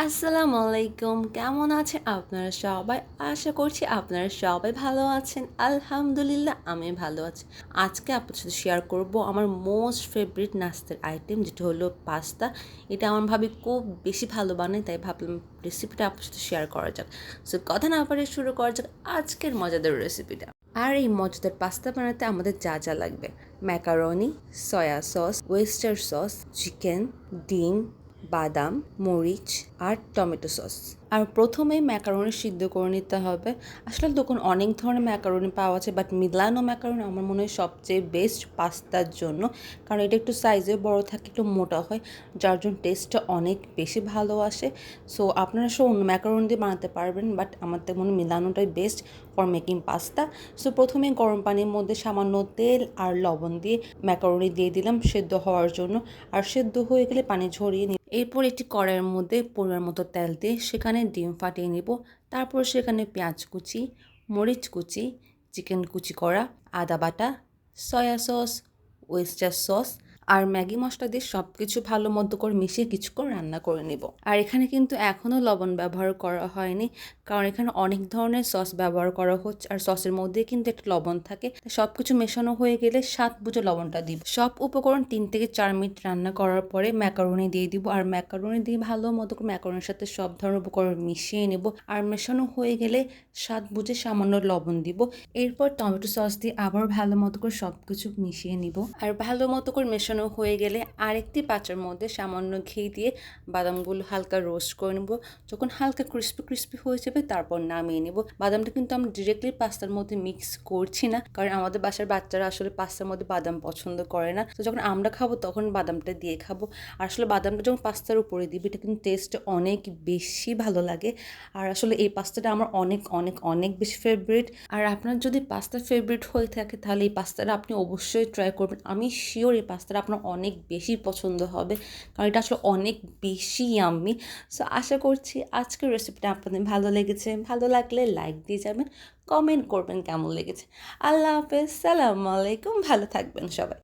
আসসালামু আলাইকুম কেমন আছেন আপনারা সবাই? আশা করছি আপনারা সবাই ভালো আছেন। আলহামদুলিল্লাহ, আমি ভালো আছি। আজকে আপনার সাথে শেয়ার করব আমার মোস্ট ফেভারিট নাস্তার আইটেম যেটা হলো পাস্তা এটা আমার ভাবি খুব বেশি ভালো বানায়, তাই ভাবলাম রেসিপিটা আপনার সাথে শেয়ার করা যাক। সো কথা না পারে শুরু করা যাক আজকের মজাদার রেসিপিটা আর এই মজাদার পাস্তা বানাতে আমাদের যা যা লাগবে। Macaroni soya sauce oyster sauce chicken ডিম বাদাম মরিচ আর টমেটো সস। আর প্রথমে ম্যাকারনি সিদ্ধ করে নিতে হবে। আসলে দোকান অনেক ধরনের ম্যাকারনি পাওয়া যায় বাট মিলানো ম্যাকারনি আমার মনে হয় সবচেয়ে বেস্ট পাস্তার জন্য। কারণ এটা একটু সাইজে বড় থাকে, একটু মোটা হয়, যার জন্য টেস্টটা অনেক বেশি ভালো আসে। সো আপনারা সব অন্য ম্যাকারনি দিয়ে বানাতে পারবেন বাট আমার তো মনে হয় মিলানোটাই best for making pasta so প্রথমে গরম পানির মধ্যে সামান্য তেল আর লবণ দিয়ে ম্যাকারনি দিয়ে দিলাম সেদ্ধ হওয়ার জন্য। আর সেদ্ধ হয়ে গেলে পানি ঝরিয়ে নিই এরপর একটি কড়াইয়ের মধ্যে পরিমাণ মতো তেল দিয়ে সেখানে ডিম ফাটিয়ে নেব। তারপর সেখানে পেঁয়াজ কুচি, মরিচ কুচি, চিকেন কুচি করা, আদা বাটা, সয়া সস, ওয়েস্টার সস আর ম্যাগি মশলা দিয়ে সব কিছু ভালো মতো করে মিশিয়ে কিছুক্ষণ রান্না করে নেব। আর এখানে কিন্তু এখনও লবণ ব্যবহার করা হয়নি, কারণ এখানে অনেক ধরনের সস ব্যবহার করা হচ্ছে, আর সসের মধ্যে কিন্তু একটা লবণ থাকে। সব কিছু মেশানো হয়ে গেলে সাত বুঝে লবণটা দিব। সব উপকরণ তিন থেকে চার মিনিট রান্না করার পরে ম্যাকারনি দিয়ে দিব, আর ম্যাকারনি দিয়ে ভালো মতো করে ম্যাকারনির সাথে সব ধরনের উপকরণ মিশিয়ে নেব। আর মেশানো হয়ে গেলে স্বাদ বুঝে সামান্য লবণ দিব। এরপর টমেটো সস দিয়ে আবার ভালো মতো করে সব কিছু মিশিয়ে নিব। আর ভালো মতো করে মেশানো হয়ে গেলে আরেকটি পাত্রের মধ্যে সামান্য ঘি দিয়ে বাদামগুলো হালকা রোস্ট করে নেব। যখন হালকা ক্রিস্পি ক্রিস্পি হয়ে যাবে, তারপর নামিয়ে নেব। বাদামটা কিন্তু আমরা ডিরেক্টলি পাস্তার মধ্যে মিক্স করছি না, কারণ আমাদের বাসার বাচ্চারা আসলে পাস্তার মধ্যে বাদাম পছন্দ করে না। তো যখন আমরা খাব, তখন বাদামটা দিয়ে খাব। আর আসলে বাদামটা যখন পাস্তার উপরে দিবি, এটা কিন্তু টেস্ট অনেক বেশি ভালো লাগে। আর আসলে এই পাস্তাটা আমার অনেক অনেক অনেক বেশি ফেভারিট আর আপনার যদি পাস্তা ফেভারিট হয়ে থাকে, তাহলে এই পাস্তাটা আপনি অবশ্যই ট্রাই করবেন। আমি শিওর এই পাস্তাটা আপনার অনেক বেশি পছন্দ হবে, কারণ এটা আসলে অনেক বেশি আমি সো আশা করছি আজকের রেসিপিটা আপনাদের ভালো লেগেছে। ভালো লাগলে লাইক দিয়ে যাবেন কমেন্ট করবেন কেমন লেগেছে। আল্লাহ হাফেজ, সালামু আলাইকুম, ভালো থাকবেন সবাই।